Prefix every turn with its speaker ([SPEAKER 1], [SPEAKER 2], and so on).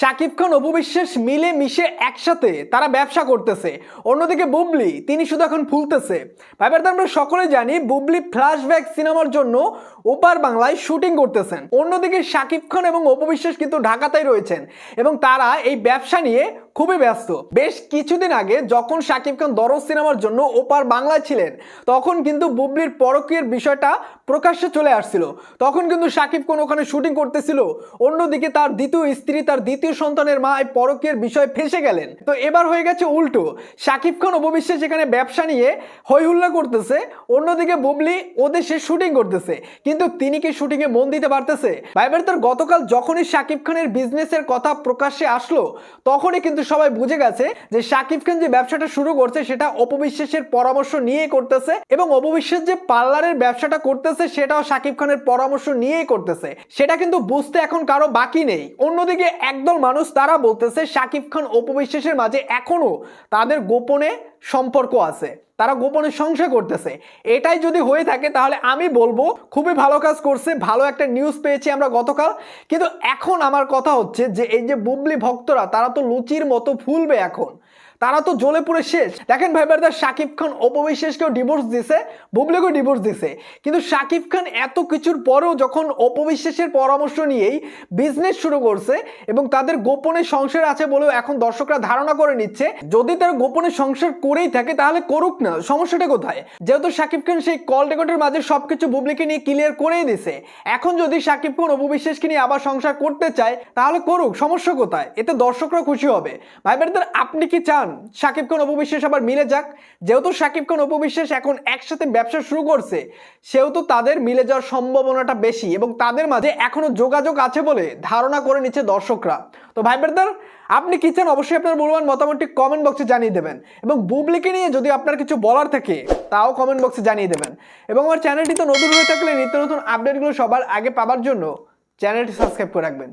[SPEAKER 1] শাকিব খান অপবিশ্বাস মিলে মিশে একসাথে তারা ব্যবসা করতেছে। অন্যদিকে বুবলি, তিনি শুধু এখন ফুলতেছে। ভাইবার আমরা সকলে জানি, বুবলি ফ্ল্যাশব্যাক সিনেমার জন্য ওপার বাংলায় শুটিং করতেছেন। অন্যদিকে শাকিব খান এবং অপবিশ্বাস কিন্তু ঢাকাতেই রয়েছেন এবং তারা এই ব্যবসা নিয়ে খুবই ব্যস্ত। বেশ কিছুদিন আগে যখন শাকিব খান দরজ সিনেমার জন্য ওপার বাংলায় ছিলেন, তখন কিন্তু বুবলির পরকীয়ের বিষয়টা প্রকাশ্যে চলে আসছিল। তখন কিন্তু শাকিব খান ওখানে শুটিং করতেছিল, অন্যদিকে তার দ্বিতীয় স্ত্রী, তার দ্বিতীয় সন্তানের মা এই পরকীয়ের বিষয়ে ফেসে গেলেন। তো এবার হয়ে গেছে উল্টো, শাকিব খান অপবিশ্বাস এখানে ব্যবসা নিয়ে হইহুল্লা করতেছে, অন্যদিকে বুবলি ওদের সে শুটিং করতেছে। কিন্তু তিনি কি শুটিংয়ে মন দিতে পারতেছে? ভাইবার তার গতকাল যখনই শাকিব খানের বিজনেসের কথা প্রকাশ্যে আসলো, তখনই কিন্তু সবাই বুঝে গেছে যে শাকিব খান যে ব্যবসাটা শুরু করছে, সেটা অপবিশ্বাসের পরামর্শ নিয়ে করতেছে এবং অপবিশ্বাস যে পার্লারের ব্যবসাটা করতেছে, সেটাও শাকিব খানের পরামর্শ নিয়েই করতেছে। সেটা কিন্তু বুঝতে এখন কারও বাকি নেই। অন্যদিকে একদল মানুষ তারা বলতেছে শাকিব খান অপবিশ্বাসের মাঝে এখনও তাদের গোপনে সম্পর্ক আছে, তারা গোপনে সংশয় করতেছে। এটাই যদি হয়ে থাকে, তাহলে আমি বলব, খুবই ভালো কাজ করছে, ভালো একটা নিউজ পেয়েছি আমরা গতকাল। কিন্তু এখন আমার কথা হচ্ছে যে, এই যে বুবলি ভক্তরা, তারা তো লুচির মতো ফুলবে এখন। তারা তো জ্বলে পুরে শেষ। দেখেন ভাই শাকিব খান অপবিশ্বাসকেও ডিভোর্স দিছে, বুবলিকেও ডিভোর্স দিছে। কিন্তু শাকিব খান এত কিছুর পরেও যখন অপবিশ্বাসের পরামর্শ নিয়েই বিজনেস শুরু করছে এবং তাদের গোপনে সংসার আছে বলেও এখন দর্শকরা ধারণা করে নিচ্ছে, যদি তারা গোপনে সংসার করেই থাকে তাহলে করুক না, সমস্যাটা কোথায়? যেহেতু শাকিব খান সেই কল রেকর্ডের মাঝে সবকিছু বুবলিকে নিয়ে ক্লিয়ার করেই দিছে। এখন যদি শাকিব খান অপবিশ্বাসকে নিয়ে আবার সংসার করতে চায়, তাহলে করুক, সমস্যা কোথায়? এতে দর্শকরা খুশি হবে। ভাই ব্রাদার আপনি কি চান? শাকিব খান অপবিশ্বাস আবার মিলে যাক। যেহেতু শাকিব খান অপবিশ্বাস এখন একসাথে ব্যবসা শুরু করছে, সেহেতু তাদের মিলে যাওয়ার সম্ভাবনাটা বেশি এবং তাদের মাঝে এখনও যোগাযোগ আছে বলে ধারণা করে নিচ্ছে দর্শকরা। তো ভাই ব্রাদার, আপনি কি চান অবশ্যই আপনার মূল্যবান মতামতটি কমেন্ট বক্সে জানিয়ে দেবেন এবং বুবলিকে নিয়ে যদি আপনার কিছু বলার থাকে, তাও কমেন্ট বক্সে জানিয়ে দেবেন। এবং আমার চ্যানেলটি তো নতুন হয়ে থাকলে নিত্য নতুন আপডেটগুলো সবার আগে পাবার জন্য চ্যানেলটি সাবস্ক্রাইব করে রাখবেন।